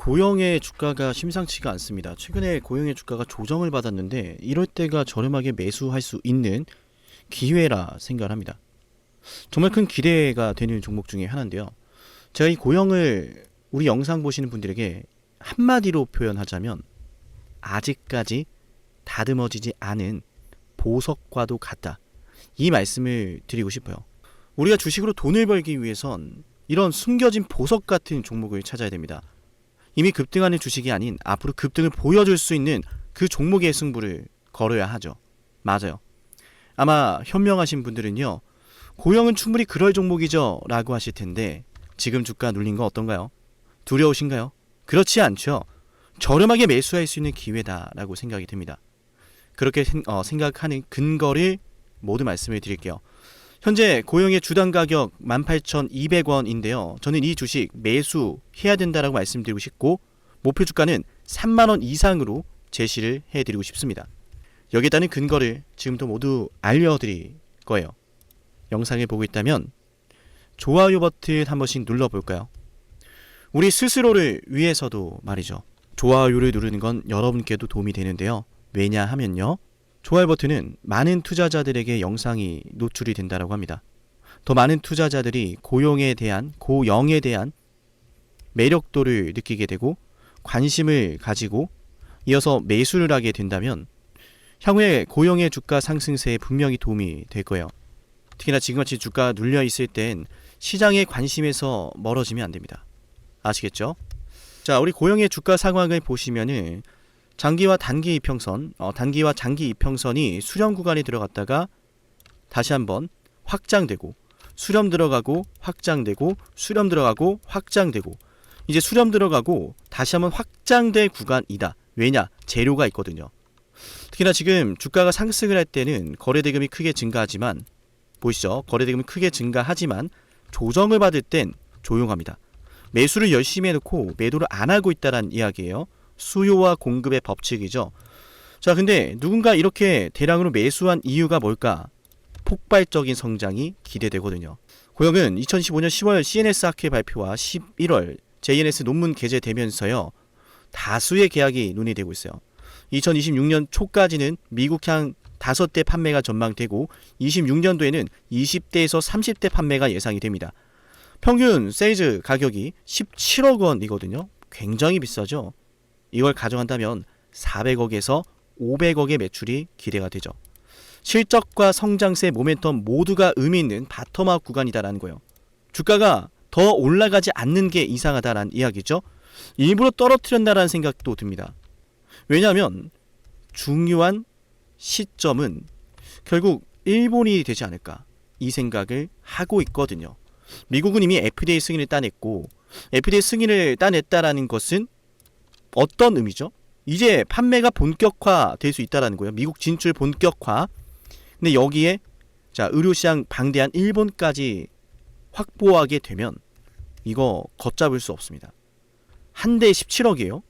고영의 주가가 심상치가 않습니다. 최근에 고영의 주가가 조정을 받았는데 이럴 때가 저렴하게 매수할 수 있는 기회라 생각을 합니다. 정말 큰 기대가 되는 종목 중에 하나인데요. 제가 이 고영을 우리 영상 보시는 분들에게 한마디로 표현하자면 아직까지 다듬어지지 않은 보석과도 같다. 이 말씀을 드리고 싶어요. 우리가 주식으로 돈을 벌기 위해선 이런 숨겨진 보석 같은 종목을 찾아야 됩니다. 이미 급등하는 주식이 아닌 앞으로 급등을 보여줄 수 있는 그 종목의 승부를 걸어야 하죠. 맞아요. 아마 현명하신 분들은요. 고영은 충분히 그럴 종목이죠. 라고 하실 텐데 지금 주가 눌린 거 어떤가요? 두려우신가요? 그렇지 않죠. 저렴하게 매수할 수 있는 기회다라고 생각이 듭니다. 그렇게 생, 어, 생각하는 근거를 모두 말씀을 드릴게요. 현재 고영의 주당 가격 18,200원인데요. 저는 이 주식 매수해야 된다라고 말씀드리고 싶고 목표 주가는 3만 원 이상으로 제시를 해 드리고 싶습니다. 여기에 따른 근거를 지금도 모두 알려 드릴 거예요. 영상을 보고 있다면 좋아요 버튼 한 번씩 눌러 볼까요? 우리 스스로를 위해서도 말이죠. 좋아요를 누르는 건 여러분께도 도움이 되는데요. 왜냐하면요. 좋아요 버튼은 많은 투자자들에게 영상이 노출이 된다라고 합니다. 더 많은 투자자들이 고용에 대한 고영에 대한 매력도를 느끼게 되고 관심을 가지고 이어서 매수를 하게 된다면 향후에 고용의 주가 상승세에 분명히 도움이 될 거예요. 특히나 지금같이 주가 눌려 있을 땐 시장의 관심에서 멀어지면 안 됩니다. 아시겠죠? 자, 우리 고용의 주가 상황을 보시면은 장기와 단기 이평선, 어, 단기와 장기 이평선이 수렴 구간에 들어갔다가 다시 한번 확장되고 수렴 들어가고 확장되고 수렴 들어가고 확장되고 이제 수렴 들어가고 다시 한번 확장될 구간이다. 왜냐? 재료가 있거든요. 특히나 지금 주가가 상승을 할 때는 거래 대금이 크게 증가하지만 보이시죠? 거래 대금이 크게 증가하지만 조정을 받을 땐 조용합니다. 매수를 열심히 해놓고 매도를 안 하고 있다는 이야기예요. 수요와 공급의 법칙이죠. 자, 근데 누군가 이렇게 대량으로 매수한 이유가 뭘까? 폭발적인 성장이 기대되거든요. 고영은 2015년 10월 CNS 학회 발표와 11월 JNS 논문 게재되면서요. 다수의 계약이 논의되고 있어요. 2026년 초까지는 미국향 5대 판매가 전망되고 26년도에는 20대에서 30대 판매가 예상이 됩니다. 평균 세이즈 가격이 17억 원이거든요. 굉장히 비싸죠. 이걸 가져간다면 400억에서 500억의 매출이 기대가 되죠. 실적과 성장세 모멘텀 모두가 의미 있는 바텀업 구간이다라는 거예요. 주가가 더 올라가지 않는 게 이상하다라는 이야기죠. 일부러 떨어뜨린다라는 생각도 듭니다. 왜냐하면 중요한 시점은 결국 일본이 되지 않을까 이 생각을 하고 있거든요. 미국은 이미 FDA 승인을 따냈고 FDA 승인을 따냈다라는 것은 어떤 의미죠? 이제 판매가 본격화 될 수 있다라는 거예요. 미국 진출 본격화. 근데 여기에 자 의료 시장 방대한 일본까지 확보하게 되면 이거 걷잡을 수 없습니다. 한 대에 17억이에요.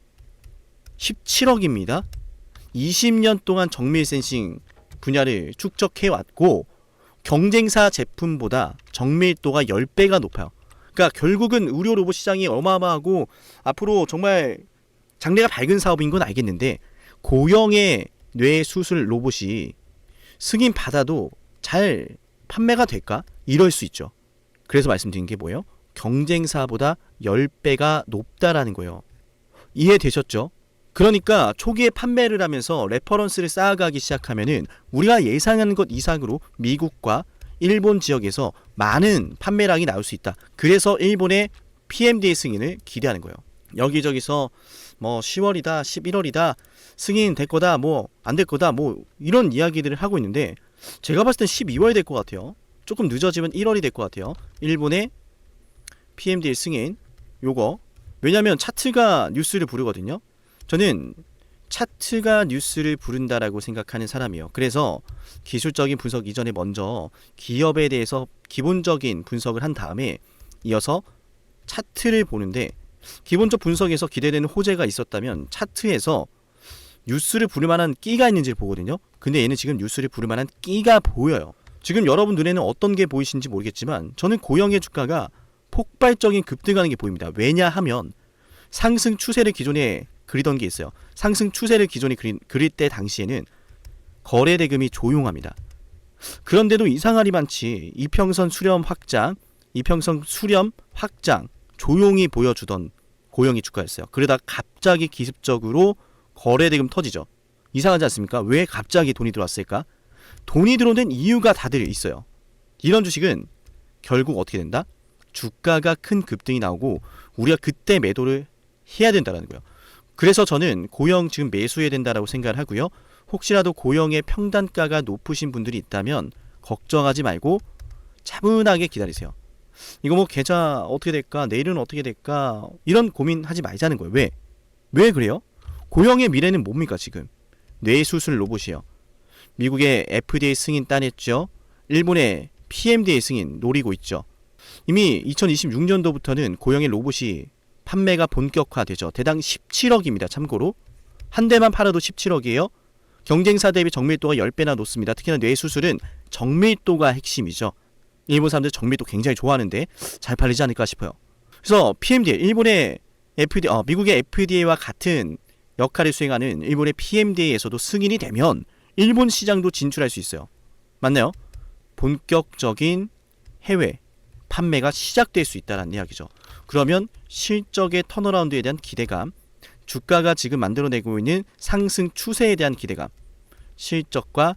17억입니다. 20년 동안 정밀 센싱 분야를 축적해 왔고 경쟁사 제품보다 정밀도가 10배가 높아요. 그러니까 결국은 의료 로봇 시장이 어마어마하고 앞으로 정말 장래가 밝은 사업인 건 알겠는데 고형의 뇌 수술 로봇이 승인 받아도 잘 판매가 될까? 이럴 수 있죠. 그래서 말씀드린 게 뭐예요? 경쟁사보다 10배가 높다라는 거예요. 이해되셨죠? 그러니까 초기에 판매를 하면서 레퍼런스를 쌓아가기 시작하면은 우리가 예상하는 것 이상으로 미국과 일본 지역에서 많은 판매량이 나올 수 있다. 그래서 일본의 PMDA 승인을 기대하는 거예요. 여기저기서 뭐 10월이다, 11월이다, 승인 될 거다, 뭐 안 될 거다, 뭐 이런 이야기들을 하고 있는데 제가 봤을 땐 12월 될 것 같아요. 조금 늦어지면 1월이 될 것 같아요. 일본의 PMDA 승인 요거 왜냐면 차트가 뉴스를 부르거든요. 저는 차트가 뉴스를 부른다라고 생각하는 사람이에요. 그래서 기술적인 분석 이전에 먼저 기업에 대해서 기본적인 분석을 한 다음에 이어서 차트를 보는데 기본적 분석에서 기대되는 호재가 있었다면 차트에서 뉴스를 부를 만한 끼가 있는지를 보거든요. 근데 얘는 지금 뉴스를 부를 만한 끼가 보여요. 지금 여러분 눈에는 어떤 게 보이신지 모르겠지만 저는 고영의 주가가 폭발적인 급등하는 게 보입니다. 왜냐하면 상승 추세를 기존에 그리던 게 있어요. 상승 추세를 기존에 그린, 그릴 때 당시에는 거래 대금이 조용합니다. 그런데도 이상하리 많지 이평선 수렴 확장, 이평선 수렴 확장 조용히 보여주던 고영이 주가였어요. 그러다 갑자기 기습적으로 거래 대금 터지죠. 이상하지 않습니까? 왜 갑자기 돈이 들어왔을까? 돈이 들어오는 이유가 다들 있어요. 이런 주식은 결국 어떻게 된다? 주가가 큰 급등이 나오고 우리가 그때 매도를 해야 된다라는 거예요. 그래서 저는 고영 지금 매수해야 된다라고 생각을 하고요. 혹시라도 고영의 평단가가 높으신 분들이 있다면 걱정하지 말고 차분하게 기다리세요. 이거 뭐 계좌 어떻게 될까? 내일은 어떻게 될까? 이런 고민하지 말자는 거예요. 왜? 왜 그래요? 고영의 미래는 뭡니까 지금? 뇌수술 로봇이요. 미국의 FDA 승인 따냈죠. 일본의 PMDA 승인 노리고 있죠. 이미 2026년도부터는 고영의 로봇이 판매가 본격화되죠. 대당 17억입니다. 참고로 한 대만 팔아도 17억이에요. 경쟁사 대비 정밀도가 10배나 높습니다. 특히나 뇌수술은 정밀도가 핵심이죠. 일본 사람들 정밀도 굉장히 좋아하는데 잘 팔리지 않을까 싶어요. 그래서 PMDA, 일본의 FDA, 어, 미국의 FDA와 같은 역할을 수행하는 일본의 PMDA에서도 승인이 되면 일본 시장도 진출할 수 있어요. 맞나요? 본격적인 해외 판매가 시작될 수 있다는 이야기죠. 그러면 실적의 턴어라운드에 대한 기대감, 주가가 지금 만들어내고 있는 상승 추세에 대한 기대감, 실적과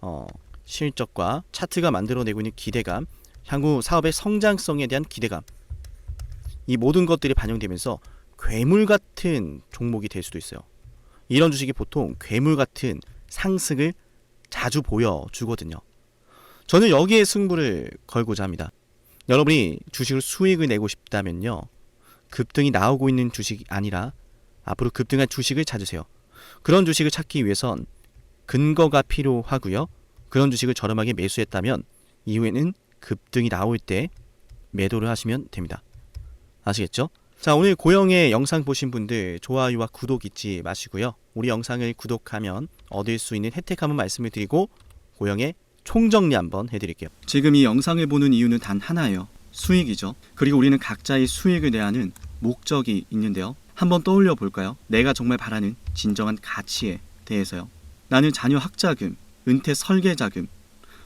어, 실적과 차트가 만들어내고 있는 기대감, 향후 사업의 성장성에 대한 기대감, 이 모든 것들이 반영되면서 괴물 같은 종목이 될 수도 있어요. 이런 주식이 보통 괴물 같은 상승을 자주 보여주거든요. 저는 여기에 승부를 걸고자 합니다. 여러분이 주식을 수익을 내고 싶다면요. 급등이 나오고 있는 주식이 아니라 앞으로 급등할 주식을 찾으세요. 그런 주식을 찾기 위해선 근거가 필요하고요. 그런 주식을 저렴하게 매수했다면 이후에는 급등이 나올 때 매도를 하시면 됩니다. 아시겠죠? 자, 오늘 고영의 영상 보신 분들 좋아요와 구독 잊지 마시고요. 우리 영상을 구독하면 얻을 수 있는 혜택 한번 말씀을 드리고 고영의 총정리 한번 해드릴게요. 지금 이 영상을 보는 이유는 단 하나예요. 수익이죠. 그리고 우리는 각자의 수익을 내야 하는 목적이 있는데요. 한번 떠올려 볼까요? 내가 정말 바라는 진정한 가치에 대해서요. 나는 자녀 학자금, 은퇴 설계 자금,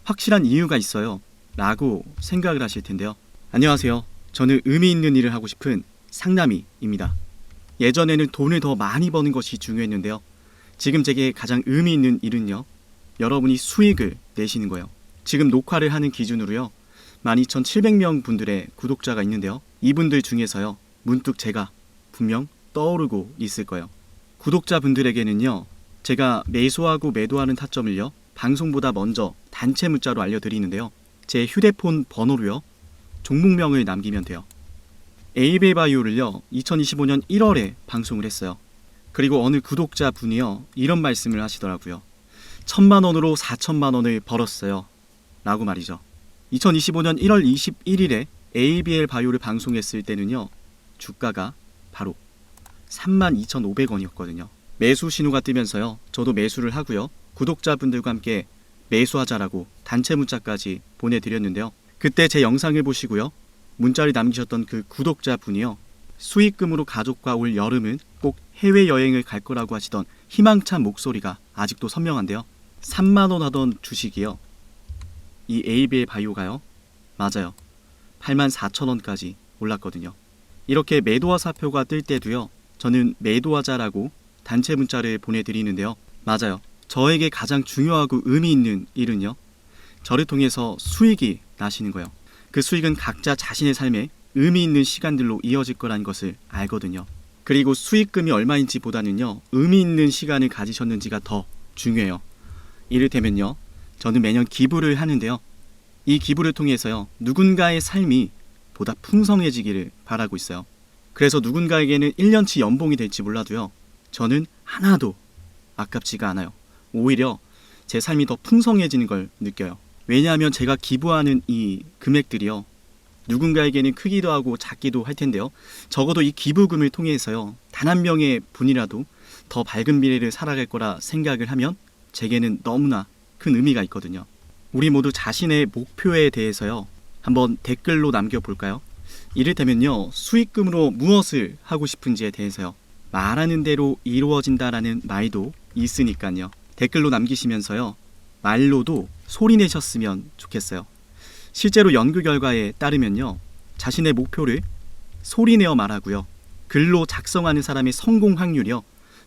확실한 이유가 있어요. 라고 생각을 하실 텐데요. 안녕하세요. 저는 의미 있는 일을 하고 싶은 상남이입니다. 예전에는 돈을 더 많이 버는 것이 중요했는데요. 지금 제게 가장 의미 있는 일은요. 여러분이 수익을 내시는 거예요. 지금 녹화를 하는 기준으로요. 12,700명 분들의 구독자가 있는데요. 이분들 중에서요. 문득 제가 분명 떠오르고 있을 거예요. 구독자분들에게는요. 제가 매수하고 매도하는 타점을요. 방송보다 먼저 단체 문자로 알려드리는데요. 제 휴대폰 번호로요. 종목명을 남기면 돼요. 에이베 바이오를요. 2025년 1월에 방송을 했어요. 그리고 어느 구독자 분이요. 이런 말씀을 하시더라고요. 천만 원으로 4천만 원을 벌었어요. 라고 말이죠. 2025년 1월 21일에 ABL 바이오를 방송했을 때는요. 주가가 바로 32,500원이었거든요. 매수 신호가 뜨면서요. 저도 매수를 하고요. 구독자분들과 함께 매수하자라고 단체 문자까지 보내드렸는데요. 그때 제 영상을 보시고요. 문자를 남기셨던 그 구독자분이요. 수익금으로 가족과 올 여름은 꼭 해외여행을 갈 거라고 하시던 희망찬 목소리가 아직도 선명한데요. 3만원 하던 주식이요. 이 ABL 바이오가요. 맞아요. 8만 4천원까지 올랐거든요. 이렇게 매도와 사표가 뜰 때도요. 저는 매도하자라고 단체 문자를 보내드리는데요. 맞아요. 저에게 가장 중요하고 의미 있는 일은요. 저를 통해서 수익이 나시는 거예요. 그 수익은 각자 자신의 삶에 의미 있는 시간들로 이어질 거라는 것을 알거든요. 그리고 수익금이 얼마인지 보다는요. 의미 있는 시간을 가지셨는지가 더 중요해요. 이를테면요. 저는 매년 기부를 하는데요. 이 기부를 통해서요. 누군가의 삶이 보다 풍성해지기를 바라고 있어요. 그래서 누군가에게는 1년치 연봉이 될지 몰라도요. 저는 하나도 아깝지가 않아요. 오히려 제 삶이 더 풍성해지는 걸 느껴요. 왜냐하면 제가 기부하는 이 금액들이요. 누군가에게는 크기도 하고 작기도 할 텐데요. 적어도 이 기부금을 통해서요. 단 한 명의 분이라도 더 밝은 미래를 살아갈 거라 생각을 하면 제게는 너무나 큰 의미가 있거든요. 우리 모두 자신의 목표에 대해서요. 한번 댓글로 남겨볼까요? 이를테면요, 수익금으로 무엇을 하고 싶은지에 대해서요. 말하는 대로 이루어진다라는 말도 있으니까요. 댓글로 남기시면서요. 말로도 소리 내셨으면 좋겠어요. 실제로 연구 결과에 따르면요. 자신의 목표를 소리 내어 말하고요. 글로 작성하는 사람의 성공 확률이요.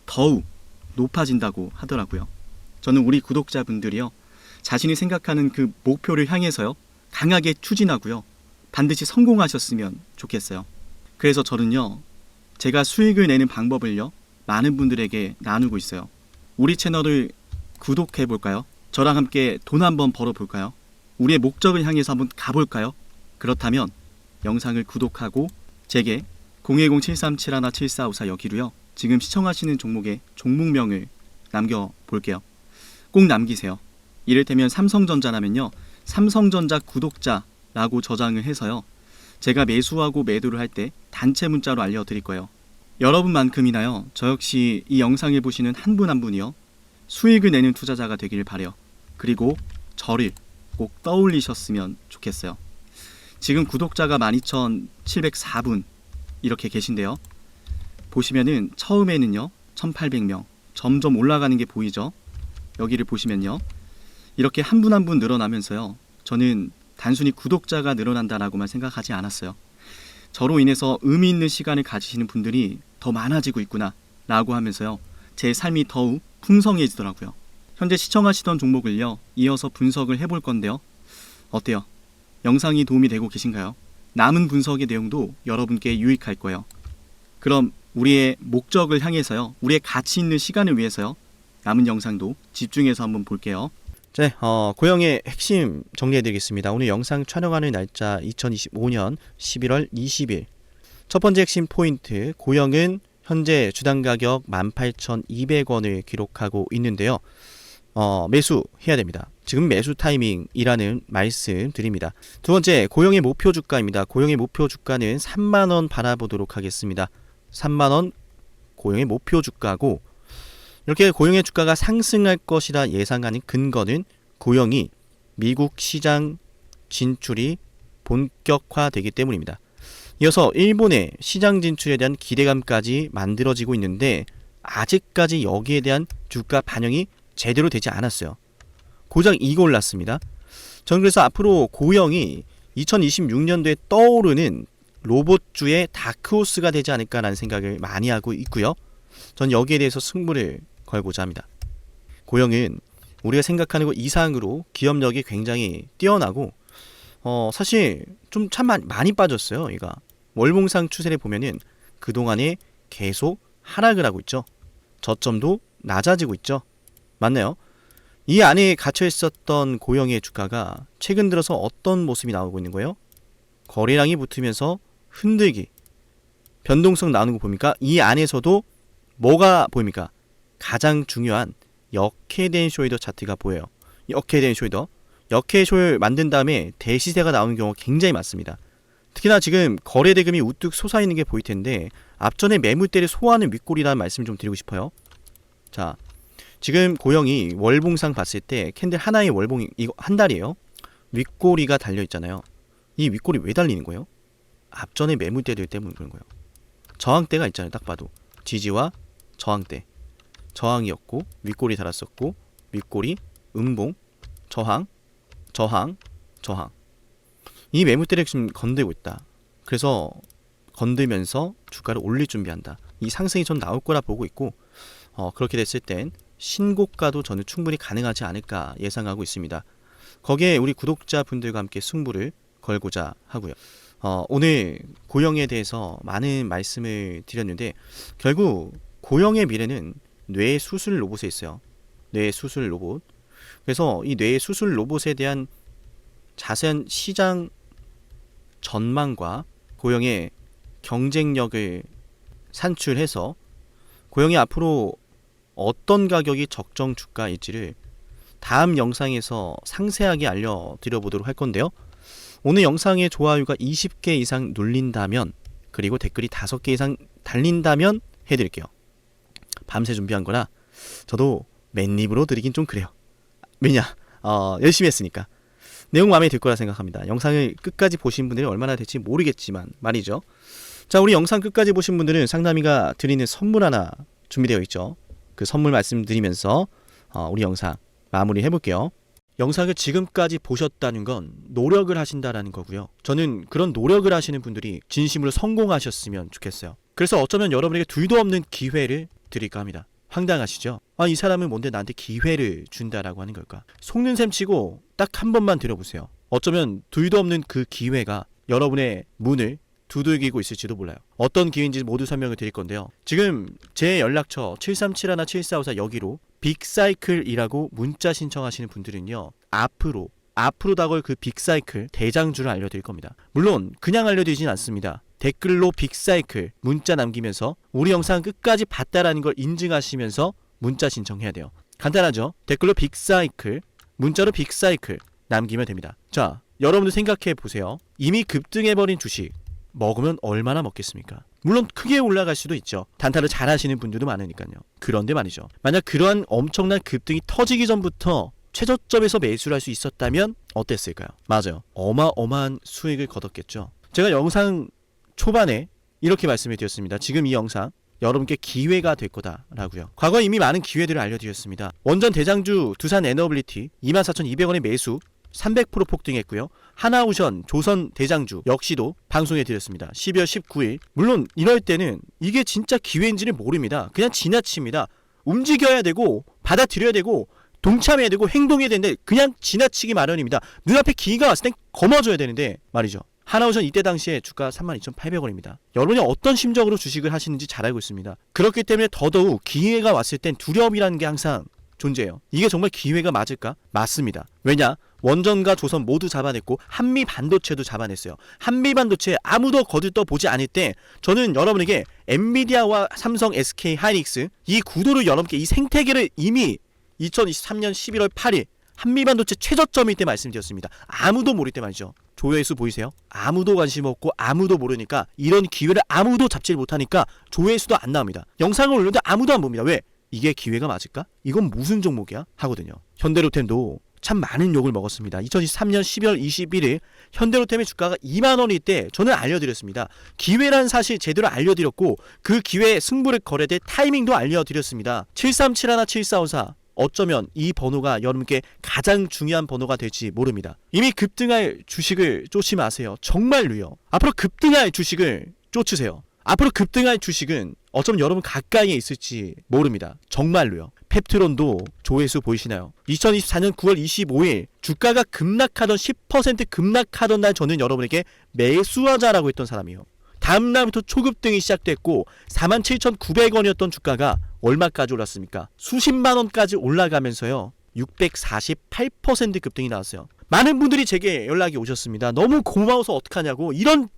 더욱 높아진다고 하더라고요. 저는 우리 구독자분들이요. 자신이 생각하는 그 목표를 향해서요. 강하게 추진하고요. 반드시 성공하셨으면 좋겠어요. 그래서 저는요. 제가 수익을 내는 방법을요. 많은 분들에게 나누고 있어요. 우리 채널을 구독해 볼까요? 저랑 함께 돈 한번 벌어 볼까요? 우리의 목적을 향해서 한번 가볼까요? 그렇다면 영상을 구독하고 제게 010-737-7454 여기로요. 지금 시청하시는 종목의 종목명을 남겨 볼게요. 꼭 남기세요. 이를테면 삼성전자라면요. 삼성전자 구독자라고 저장을 해서요. 제가 매수하고 매도를 할 때 단체 문자로 알려드릴 거예요. 여러분만큼이나요. 저 역시 이 영상을 보시는 한 분한 분이요. 수익을 내는 투자자가 되기를 바래요. 그리고 저를 꼭 떠올리셨으면 좋겠어요. 지금 구독자가 12,704분 이렇게 계신데요. 보시면은 처음에는요. 1,800명 점점 올라가는 게 보이죠? 여기를 보시면요. 이렇게 한 분 한분 늘어나면서요. 저는 단순히 구독자가 늘어난다라고만 생각하지 않았어요. 저로 인해서 의미 있는 시간을 가지시는 분들이 더 많아지고 있구나 라고 하면서요. 제 삶이 더욱 풍성해지더라고요. 현재 시청하시던 종목을요. 이어서 분석을 해볼 건데요. 어때요? 영상이 도움이 되고 계신가요? 남은 분석의 내용도 여러분께 유익할 거예요. 그럼 우리의 목적을 향해서요. 우리의 가치 있는 시간을 위해서요. 남은 영상도 집중해서 한번 볼게요. 네, 어, 고영의 핵심 정리해드리겠습니다. 오늘 영상 촬영하는 날짜 2025년 11월 20일. 첫 번째 핵심 포인트, 고영은 현재 주당 가격 18,200원을 기록하고 있는데요. 어, 매수해야 됩니다. 지금 매수 타이밍이라는 말씀 드립니다. 두 번째, 고영의 목표 주가입니다. 고영의 목표 주가는 3만원 바라보도록 하겠습니다. 3만원 고영의 목표 주가고, 이렇게 고용의 주가가 상승할 것이라 예상하는 근거는 고용이 미국 시장 진출이 본격화되기 때문입니다. 이어서 일본의 시장 진출에 대한 기대감까지 만들어지고 있는데 아직까지 여기에 대한 주가 반영이 제대로 되지 않았어요. 고작 이거 올랐습니다. 저는 그래서 앞으로 고영이 2026년도에 떠오르는 로봇주의 다크호스가 되지 않을까라는 생각을 많이 하고 있고요. 전 여기에 대해서 승부를 걸고자 합니다. 고영은 우리가 생각하는 것 이상으로 기업력이 굉장히 뛰어나고 어 사실 좀 참 많이 빠졌어요. 얘가 월봉상 추세를 보면은 그 동안에 계속 하락을 하고 있죠. 저점도 낮아지고 있죠. 맞나요? 이 안에 갇혀 있었던 고영의 주가가 최근 들어서 어떤 모습이 나오고 있는 거예요? 거래량이 붙으면서 흔들기, 변동성 나오는 거 보니까 이 안에서도 뭐가 보입니까? 가장 중요한 역해된 쇼이더 차트가 보여요. 역해된 쇼이더. 역해 쇼를 만든 다음에 대시세가 나오는 경우가 굉장히 많습니다. 특히나 지금 거래 대금이 우뚝 솟아있는 게 보일 텐데 앞전에 매물대를 소화하는 윗골이라는 말씀 좀 드리고 싶어요. 자, 지금 고영이 월봉상 봤을 때 캔들 하나의 월봉이 이거 한 달이에요. 윗꼬리가 달려 있잖아요. 이 윗꼬리 왜 달리는 거예요? 앞전에 매물대들 때문에 그런 거예요. 저항대가 있잖아요. 딱 봐도 지지와 저항대. 저항이었고 윗골이 달았었고 윗골이 음봉 저항 저항 저항 이 매물대를 지금 건들고 있다. 그래서 건들면서 주가를 올릴 준비한다. 이 상승이 전 나올 거라 보고 있고 어, 그렇게 됐을 땐 신고가도 저는 충분히 가능하지 않을까 예상하고 있습니다. 거기에 우리 구독자분들과 함께 승부를 걸고자 하고요. 어, 오늘 고영에 대해서 많은 말씀을 드렸는데 결국 고영의 미래는 뇌 수술 로봇에 있어요. 뇌 수술 로봇. 그래서 이 뇌 수술 로봇에 대한 자세한 시장 전망과 고영의 경쟁력을 산출해서 고영이 앞으로 어떤 가격이 적정 주가일지를 다음 영상에서 상세하게 알려드려 보도록 할 건데요. 오늘 영상에 좋아요가 20개 이상 눌린다면 그리고 댓글이 5개 이상 달린다면 해드릴게요. 밤새 준비한 거라 저도 맨입으로 드리긴 좀 그래요. 왜냐, 어, 열심히 했으니까. 내용 마음에 들 거라 생각합니다. 영상을 끝까지 보신 분들이 얼마나 될지 모르겠지만 말이죠. 자, 우리 영상 끝까지 보신 분들은 상담이가 드리는 선물 하나 준비되어 있죠. 그 선물 말씀드리면서 어, 우리 영상 마무리 해볼게요. 영상을 지금까지 보셨다는 건 노력을 하신다라는 거고요. 저는 그런 노력을 하시는 분들이 진심으로 성공하셨으면 좋겠어요. 그래서 어쩌면 여러분에게 둘도 없는 기회를 드릴까 합니다. 황당하시죠? 아, 이 사람은 뭔데 나한테 기회를 준다라고 하는 걸까? 속는 셈 치고 딱 한 번만 들어보세요. 어쩌면 둘도 없는 그 기회가 여러분의 문을 두들기고 있을지도 몰라요. 어떤 기회인지 모두 설명을 드릴 건데요. 지금 제 연락처 7371-7454 여기로 빅사이클이라고 문자 신청하시는 분들은요. 앞으로 앞으로 다가올 그 빅사이클 대장주를 알려드릴 겁니다. 물론 그냥 알려드리진 않습니다. 댓글로 빅사이클 문자 남기면서 우리 영상 끝까지 봤다라는 걸 인증하시면서 문자 신청해야 돼요. 간단하죠? 댓글로 빅사이클 문자로 빅사이클 남기면 됩니다. 자, 여러분들 생각해 보세요. 이미 급등해버린 주식 먹으면 얼마나 먹겠습니까? 물론 크게 올라갈 수도 있죠. 단타를 잘 하시는 분들도 많으니까요. 그런데 말이죠. 만약 그러한 엄청난 급등이 터지기 전부터 최저점에서 매수를 할 수 있었다면 어땠을까요? 맞아요. 어마어마한 수익을 거뒀겠죠. 제가 영상 초반에 이렇게 말씀을 드렸습니다. 지금 이 영상 여러분께 기회가 될 거다라고요. 과거 이미 많은 기회들을 알려드렸습니다. 원전 대장주 두산 에너빌리티 24,200원의 매수 300% 폭등했고요. 하나우션 조선 대장주 역시도 방송해 드렸습니다. 12월 19일. 물론 이럴 때는 이게 진짜 기회인지는 모릅니다. 그냥 지나칩니다. 움직여야 되고 받아들여야 되고 동참해야 되고 행동해야 되는데 그냥 지나치기 마련입니다. 눈앞에 기회가 왔을 땐 거머줘야 되는데 말이죠. 하나우션 이때 당시에 주가 32,800원입니다. 여러분이 어떤 심정으로 주식을 하시는지 잘 알고 있습니다. 그렇기 때문에 더더욱 기회가 왔을 땐 두려움이라는 게 항상 존재해요. 이게 정말 기회가 맞을까? 맞습니다. 왜냐? 원전과 조선 모두 잡아냈고 한미 반도체도 잡아냈어요. 한미 반도체 아무도 거들떠 보지 않을 때 저는 여러분에게 엔비디아와 삼성, SK, 하이닉스 이 구도를 여러분께 이 생태계를 이미 2023년 11월 8일 한미 반도체 최저점일 때 말씀드렸습니다. 아무도 모를 때 말이죠. 조회수 보이세요? 아무도 관심 없고 아무도 모르니까 이런 기회를 아무도 잡지 못하니까 조회수도 안 나옵니다. 영상을 올렸는데 아무도 안 봅니다. 왜? 이게 기회가 맞을까? 이건 무슨 종목이야? 하거든요. 현대로템도 참 많은 욕을 먹었습니다. 2023년 12월 21일 현대로템의 주가가 2만 원일 때 저는 알려드렸습니다. 기회란 사실 제대로 알려드렸고 그 기회에 승부를 걸어야 될 타이밍도 알려드렸습니다. 7371 7454 어쩌면 이 번호가 여러분께 가장 중요한 번호가 될지 모릅니다. 이미 급등할 주식을 쫓지 마세요. 정말로요. 앞으로 급등할 주식을 쫓으세요. 앞으로 급등할 주식은 어쩌면 여러분 가까이에 있을지 모릅니다. 정말로요. 펩트론도 조회수 보이시나요? 2024년 9월 25일 주가가 급락하던 10% 급락하던 날 저는 여러분에게 매수하자라고 했던 사람이에요. 다음 날부터 초급 등이 시작됐고 47,900원이었던 주가가 얼마까지 올랐습니까? 수십만 원까지 올라가면서요. 648% 급등이 나왔어요. 많은 분들이 제게 연락이 오셨습니다. 너무 고마워서 어떡하냐고 이런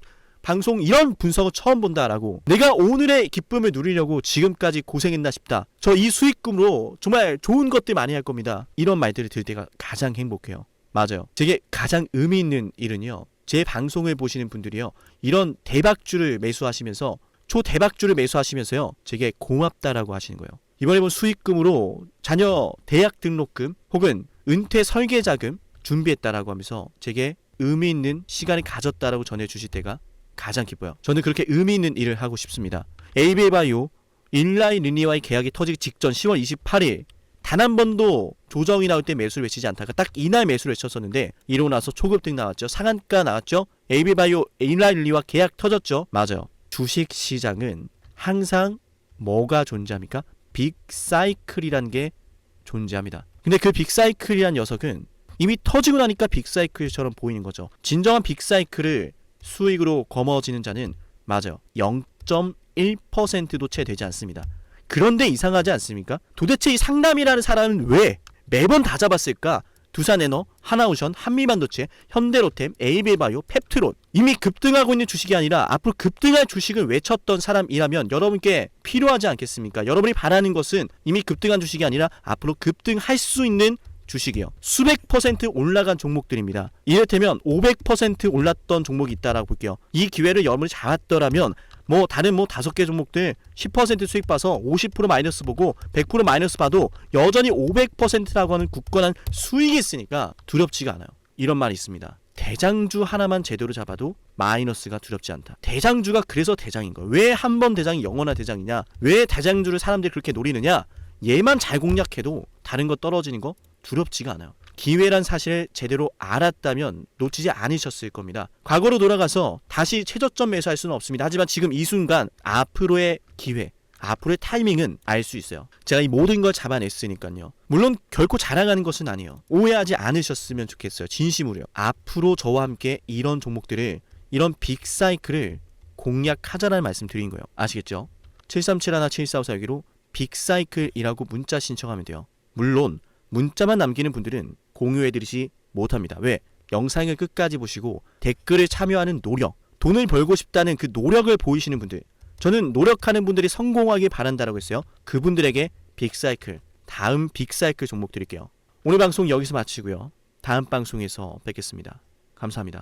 방송 이런 분석을 처음 본다라고 내가 오늘의 기쁨을 누리려고 지금까지 고생했나 싶다. 저 이 수익금으로 정말 좋은 것들 많이 할 겁니다. 이런 말들을 들을 때가 가장 행복해요. 맞아요. 제게 가장 의미 있는 일은요. 제 방송을 보시는 분들이요. 이런 대박주를 매수하시면서 초대박주를 매수하시면서요. 제게 고맙다라고 하시는 거예요. 이번에 본 수익금으로 자녀 대학 등록금 혹은 은퇴 설계 자금 준비했다라고 하면서 제게 의미 있는 시간을 가졌다라고 전해 주실 때가 가장 기뻐요. 저는 그렇게 의미 있는 일을 하고 싶습니다. 에이비바이오 인라이 리니와의 계약이 터지기 직전 10월 28일 단 한 번도 조정이 나올 때 매수를 외치지 않다가 딱 이날 매수를 외쳤었는데 이러고 나서 초급등 나왔죠. 상한가 나왔죠. 인라이 리니와 계약 터졌죠. 맞아요. 주식 시장은 항상 뭐가 존재합니까? 빅 사이클이란 게 존재합니다. 근데 그 빅 사이클이란 녀석은 이미 터지고 나니까 빅 사이클처럼 보이는 거죠. 진정한 빅 사이클을 수익으로 거머쥐는 자는 맞아요. 0.1%도 채 되지 않습니다. 그런데 이상하지 않습니까? 도대체 이 상남이라는 사람은 왜 매번 다 잡았을까? 두산에너, 하나우션, 한미반도체, 현대로템, 에이비바이오, 펩트론 이미 급등하고 있는 주식이 아니라 앞으로 급등할 주식을 외쳤던 사람이라면 여러분께 필요하지 않겠습니까? 여러분이 바라는 것은 이미 급등한 주식이 아니라 앞으로 급등할 수 있는 주식이요. 수백 퍼센트 올라간 종목들입니다. 이를테면 500% 올랐던 종목이 있다라고 볼게요. 이 기회를 여러분이 잡았더라면 뭐 다른 뭐 다섯 개 종목들 10% 수익 봐서 50% 마이너스 보고 100% 마이너스 봐도 여전히 500%라고 하는 굳건한 수익이 있으니까 두렵지가 않아요. 이런 말이 있습니다. 대장주 하나만 제대로 잡아도 마이너스가 두렵지 않다. 대장주가 그래서 대장인 거야. 왜한 번 대장이 영원한 대장이냐? 왜 대장주를 사람들이 그렇게 노리느냐? 얘만 잘 공략해도 다른 거 떨어지는 거 두렵지가 않아요. 기회란 사실을 제대로 알았다면 놓치지 않으셨을 겁니다. 과거로 돌아가서 다시 최저점 매수할 수는 없습니다. 하지만 지금 이 순간 앞으로의 기회, 앞으로의 타이밍은 알 수 있어요. 제가 이 모든 걸 잡아냈으니까요. 물론 결코 자랑하는 것은 아니에요. 오해하지 않으셨으면 좋겠어요. 진심으로요. 앞으로 저와 함께 이런 종목들을 이런 빅 사이클을 공략하자라는 말씀 드린 거예요. 아시겠죠? 7371 7454 여기로 빅사이클이라고 문자 신청하면 돼요. 물론 문자만 남기는 분들은 공유해드리지 못합니다. 왜? 영상을 끝까지 보시고 댓글을 참여하는 노력, 돈을 벌고 싶다는 그 노력을 보이시는 분들, 저는 노력하는 분들이 성공하길 바란다라고 했어요. 그분들에게 빅사이클, 다음 빅사이클 종목 드릴게요. 오늘 방송 여기서 마치고요. 다음 방송에서 뵙겠습니다. 감사합니다.